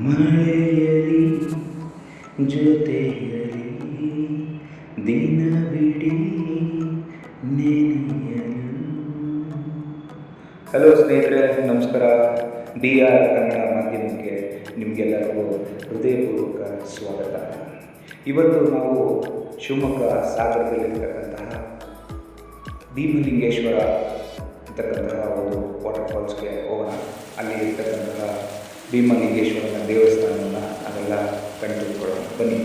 ಮಳೆಯಲಿ ಜೊತೆಯಲಿ ದಿನವಿಡೀ ನೆನೆಯಲು. ಹಲೋ ಸ್ನೇಹಿತರೆ, ನಮಸ್ಕಾರ. ಬಿ ಆರ್ ಕನ್ನಡ ಮಾಧ್ಯಮಕ್ಕೆ ನಿಮಗೆಲ್ಲರಿಗೂ ಹೃದಯಪೂರ್ವಕ ಸ್ವಾಗತ. ಇವತ್ತು ನಾವು ಶಿವಮೊಗ್ಗ ಸಾಗರದಲ್ಲಿರ್ತಕ್ಕಂತಹ ಭೀಮಲಿಂಗೇಶ್ವರ ಅಂತಕ್ಕಂತಹ ಒಂದು ವಾಟರ್ ಫಾಲ್ಸ್ಗೆ ಹೋಗೋಣ. ಅಲ್ಲಿ ಇರ್ತಕ್ಕಂತಹ ಭೀಮಲಿಂಗೇಶ್ವರನ ದೇವಸ್ಥಾನವನ್ನು ಅದೆಲ್ಲ ಕಂಡುಕೊಳ್ಳೋಣ. ಬನ್ನಿ.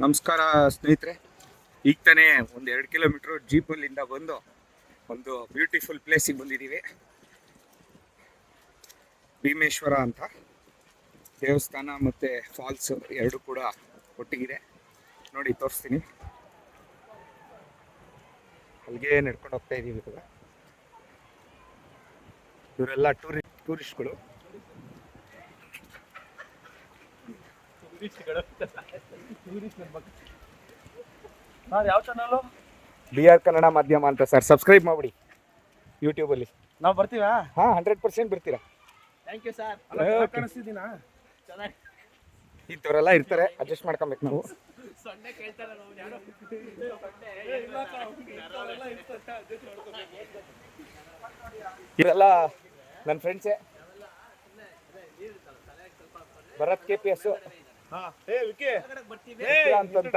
ನಮಸ್ಕಾರ ಸ್ನೇಹಿತರೆ. ಈಗ ತಾನೇ ಒಂದು ಎರಡು ಕಿಲೋಮೀಟ್ರ್ ಜೀಪಲ್ಲಿಂದ ಬಂದು ಒಂದು ಬ್ಯೂಟಿಫುಲ್ ಪ್ಲೇಸಿಗೆ ಬಂದಿದ್ದೀವಿ. ಭೀಮೇಶ್ವರ ಅಂತ. ದೇವಸ್ಥಾನ ಮತ್ತು ಫಾಲ್ಸ್ ಎರಡು ಕೂಡ ಒಟ್ಟಿಗಿದೆ. ನೋಡಿ ತೋರಿಸ್ತೀನಿ. ಅಲ್ಲಿಗೆ ನಡ್ಕೊಂಡು ಹೋಗ್ತಾ ಇದ್ದೀವಿ ಇವಾಗ ಇವರೆಲ್ಲ ಟೂರಿ ಟೂರಿಸ್ಟ್ಗಳು. ಯಾವ ಚಾನಲು ಬಿ ಆರ್ ಕನ್ನಡ ಮಾಧ್ಯಮ ಅಂತ ಸರ್ ಸಬ್ಸ್ಕ್ರೈಬ್ ಮಾಡಿಬಿಡಿ ಯೂಟ್ಯೂಬಲ್ಲಿ ನಾವು ಬರ್ತೀವಾ? ಹಾಂ ಹಂಡ್ರೆಡ್ ಪರ್ಸೆಂಟ್ ಬರ್ತೀರಾ. Thank you sir. ಕಾಣಿಸ್ತಿದ್ದೀನಾ ಚೆನ್ನಾಗಿ. ಇಂಥವರೆಲ್ಲ ಇರ್ತಾರೆ ಅಡ್ಜಸ್ಟ್ ಮಾಡ್ಕೊಬೇಕು ನಾವು. ಸೊನ್ನೆ ನನ್ನ ಫ್ರೆಂಡ್ಸೇ ಭರತ್ ಕೆ ಪಿ ಎಸ್ ಹಾ ಏ ವಿಕಿ ಅಂತಂತ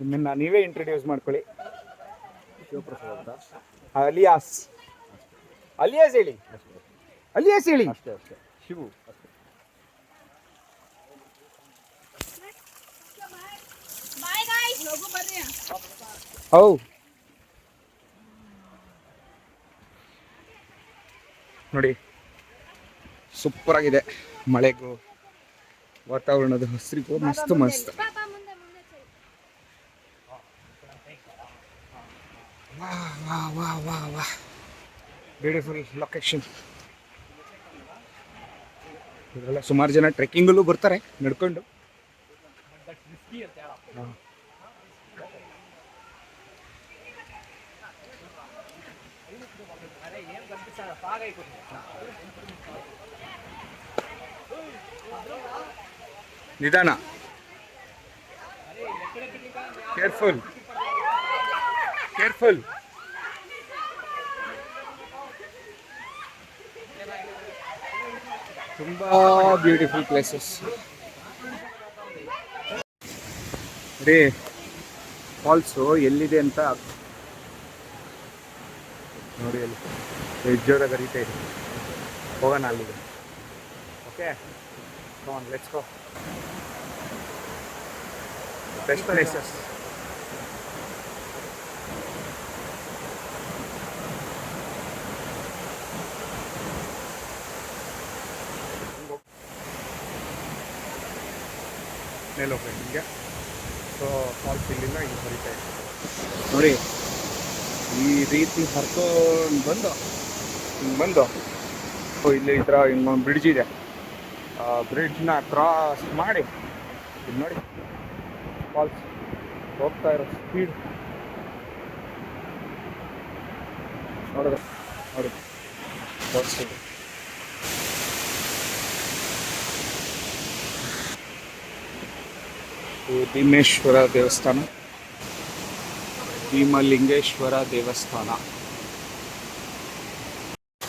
ನಿಮ್ಮನ್ನ ನೀವೇ ಇಂಟ್ರೊಡ್ಯೂಸ್ ಮಾಡ್ಕೊಳ್ಳಿ. ಶಿವಪ್ರಸಾದ್ ಅಂತ. ಅಲಿಯಾಸ್. ಅಲಿಯಾಸ್ ಹೇಳಿ. ಅಲಿಯಾಸ್ ಹೇಳಿ. ಅಷ್ಟೇ ಅಷ್ಟೇ. ಶಿವು. ಅಷ್ಟೇ ಹೌ. ನೋಡಿ. ಸೂಪರ್ ಆಗಿದೆ ಮಳೆಗೂ ವಾತಾವರಣದ ಹಸಿರಿಗೂ ಮಸ್ತ್ ಮಸ್ತ್. ವಾ ವಾ ವಾ ವಾ ವಾ. ಬ್ಯೂಟಿಫುಲ್ ಲೊಕೇಶನ್ ಇದೆಲ್ಲ ಸುಮಾರು ಜನ ಟ್ರೆಕ್ಕಿಂಗಲ್ಲೂ ಬರ್ತಾರೆ ನಡ್ಕೊಂಡು. ಹಾ. ನಿಧಾನ. ಕೇರ್ಫುಲ್ ಕೇರ್ಫುಲ್ ತುಂಬ ಬ್ಯೂಟಿಫುಲ್ ಪ್ಲೇಸಸ್ ರೀ ಫಾಲ್ಸು ಎಲ್ಲಿದೆ ಅಂತ ನೋಡಿ ಅಲ್ಲಿ. ಜೋರಾಗಿ ಹರಿತಾ ಇದೆ. ಹೋಗೋಣ ಅಲ್ಲಿಗೆ. Okay on let's go best places ಮೇಲೆ ಹೋಗ್ಬೇಕು ಹಿಂಗೆ ಸೊ ಫಾಲ್ಸ್ ಇಲ್ಲಿಂದ ಹಿಂಗೆ ಬರೀತಾ ಇದೆ ನೋಡಿ ಈ ರೀತಿ ಹರ್ಕೊಂಡು ಬಂದು? ಹಿಂಗೆ ಬಂದು? ಇಲ್ಲಿ ಈ ಥರ ಇನ್ನೊಂದು ಬ್ರಿಡ್ಜ್ ಇದೆ. ಆ ಬ್ರಿಡ್ಜ್ನ ಕ್ರಾಸ್ ಮಾಡಿ, ಇದು ನೋಡಿ. ಫಾಲ್ಸ್ ಹೋಗ್ತಾ ಇರೋ ಸ್ಪೀಡ್ ನೋಡಿದ್ರೆ, ನೋಡಿ. ಫಾಲ್ಸ್ ಭೀಮೇಶ್ವರ ದೇವಸ್ಥಾನ. ಭೀಮಲಿಂಗೇಶ್ವರ ದೇವಸ್ಥಾನ.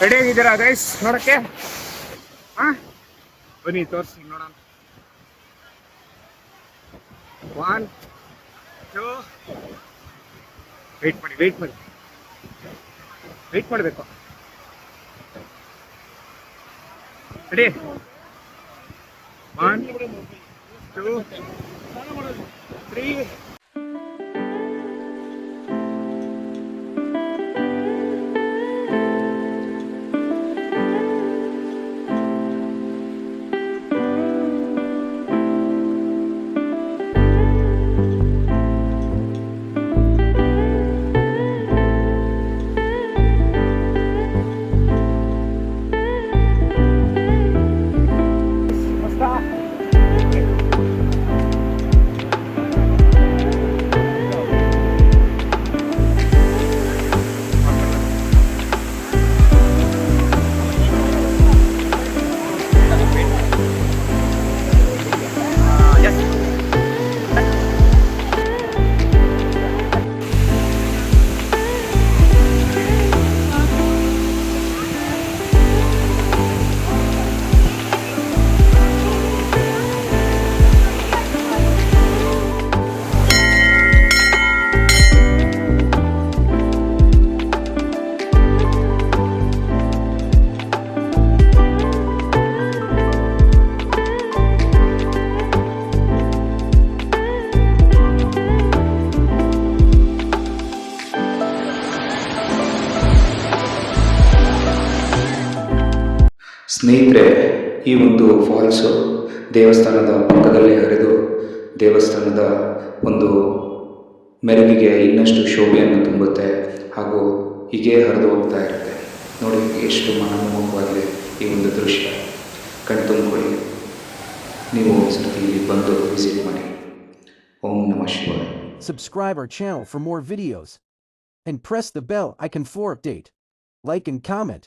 ರೆಡಿ ಆಗಿದ್ದೀರಾ ಗೈಸ್ ನೋಡಕ್ಕೆ? ಹಾ? ಬನ್ನಿ, ತೋರಿಸಿ, ನೋಡೋಣ. ಒನ್ ಟೂ ವೆಯ್ಟ್ ಮಾಡಿ ವೆಯ್ಟ್ ಮಾಡಿ. ವೆಯ್ಟ್ ಮಾಡಬೇಕು. ರೆಡಿ ಒನ್ ಟೂ ತ್ರೀ ಸ್ನೇಹಿತರೆ, ಈ ಒಂದು ಫಾಲ್ಸು ದೇವಸ್ಥಾನದ ಪಕ್ಕದಲ್ಲಿ ಹರಿದು ದೇವಸ್ಥಾನದ ಒಂದು ಮೆರವಿಗೆ ಇನ್ನಷ್ಟು ಶೋಭೆಯನ್ನು ತುಂಬುತ್ತೆ ಹಾಗೂ ಹೀಗೆ ಹರಿದು ಹೋಗ್ತಾ ಇರುತ್ತೆ ನೋಡಿ ಎಷ್ಟು ಮನಮೋಹಕವಾಗಿದೆ ಈ ಒಂದು ದೃಶ್ಯ ಕಣ್ತುಂಬಿಕೊಳ್ಳಿ ನೀವು ಒಂದ್ಸರ್ತಿ ಇಲ್ಲಿ ಬಂದು ವಿಸಿಟ್ ಮಾಡಿ ಓಂ ನಮಃ ಶಿವಾಯ Subscribe our channel for more videos. And press the bell icon for update. Like and comment.